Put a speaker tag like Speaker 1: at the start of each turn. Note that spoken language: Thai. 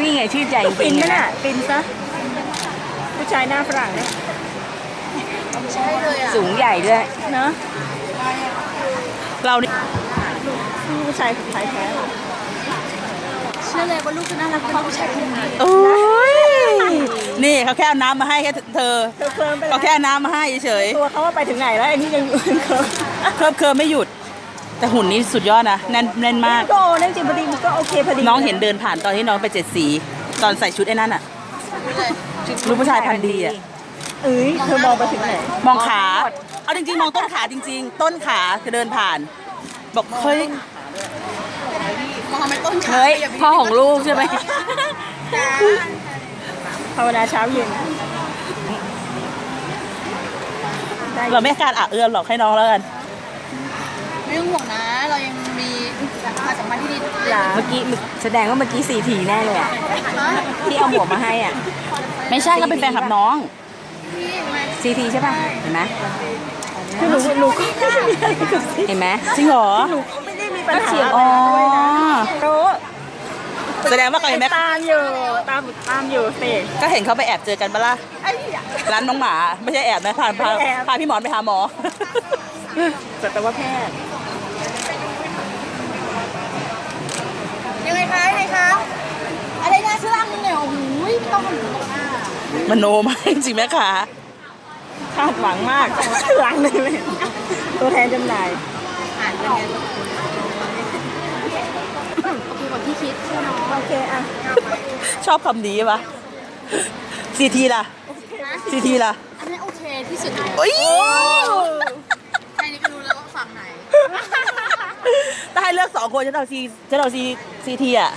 Speaker 1: นี่ไงชื่อใจจ
Speaker 2: ฟิ
Speaker 1: ริ
Speaker 2: น
Speaker 1: ง
Speaker 2: ไหม
Speaker 1: ๆ
Speaker 2: น่ะ
Speaker 1: นะ
Speaker 2: ฟินซะผู้ชายหน้าฝรั่งเนี่ย
Speaker 3: ใช่เลยอะ
Speaker 1: สูงใหญ่ด้วย
Speaker 2: เนอะ
Speaker 4: เรานี่
Speaker 2: ผู้ชายไทยแท้
Speaker 3: เชื่อเลยว่าลูกจะน่ารักเป็นผู้ชายคนนี้
Speaker 4: โอ้ยนี่เขาแค่เอาน้ำมาให้แค่เธอ
Speaker 2: เธอเคลิ้มไปแล้
Speaker 4: เขา
Speaker 2: ว
Speaker 4: แค่เอาน้ำมาให้เฉย
Speaker 2: ตัวเขาว่าไปถึงไหนแล้วไอ้นี่ยังอยู่เคลิ้ม
Speaker 4: เคิบเคิบไม่หยุด แต่หุ่นนี้สุดยอดนะแน่นแน่นมาก
Speaker 2: ก็โอนั่นจริงพอดีมันก็โอเคพอดี
Speaker 4: น้องเห็นเดินผ่านตอนที่น้องไปเจ็ดสี ตอนใส่ชุดไอ้นั่นอะลูกผู้ชายพันธุ์ดีอะ
Speaker 2: เอ้ยเธอมองไปถึงไหน
Speaker 4: มองขาเอาจริงๆ มองต้นขาจริง ๆ ต้นขาจะเดินผ่าน บอกเฮ้ย
Speaker 3: มองทำไมต้นขา
Speaker 1: เฮ้ยพ่อของลูกใช่ไหม
Speaker 2: ภาวนาเช้าเย็นได้
Speaker 4: เราไม่กล้ารอะเอื้อมหรอกให้น้องแล้วกัน
Speaker 3: ไม่ต้อง ห่วงนะ เรายังมีความสัมพันธ์ที่ดี
Speaker 2: หลา
Speaker 1: เมื่อกี้แสดงว่าเมื่อกี้สี่ทีแน่เลยอะที่เอาหมวกมาให้อะ
Speaker 4: ไม่ใช่เราเป็นแฟนคลับน้อง
Speaker 3: พี่มา
Speaker 1: ซีทีใช่ป่ะเห็นไหม
Speaker 2: คือหนูหนูก็ไม่ได้มีอะไรกับซิ
Speaker 1: เห็นไหม
Speaker 4: จริงเหรอ
Speaker 2: หนูก็ไม่ได้มีปัญหา
Speaker 4: อ๋
Speaker 2: อะไร
Speaker 4: อ
Speaker 2: ด้วยนะโต
Speaker 4: แสดงว่าเขาเห็นไหม
Speaker 2: ตามอยู่ตามตามอยู่สิ
Speaker 4: ก็เห็นเขาไปแอบเจอกันปะล่ะ
Speaker 2: ไอ้ยะ
Speaker 4: ร้านน้องหมาไม่ใช่แอบนะพาพา
Speaker 2: ไม่แอบ
Speaker 4: พาพี่หมอนไปหาหมอ
Speaker 2: สัตวแพทย์
Speaker 3: ยังไงคะยังไงคะ อะไรนะชื่อรังเนี่ย โอ้โหต้องมันตรงหน้า
Speaker 4: มโนมากจริงไหมคะ
Speaker 2: คาดหวังมาก หลังเลยเลยตัวแทนจำหน่าย
Speaker 3: อ่านเป็นไงโอเคกว่าที่คิดใช่ไหม
Speaker 2: โอเคอะ
Speaker 4: ชอบคำนี้ปะซีทีล่ะซีทีล่ะ
Speaker 3: อันนี้โอเคที่สุดเลย
Speaker 4: โอ้ย
Speaker 3: แค่นี้ก็รู้แล้วว่าฝั่งไหน
Speaker 4: ถ้าให้เลือกสองคนจะเอาซีจะเอาซีซีทีอะ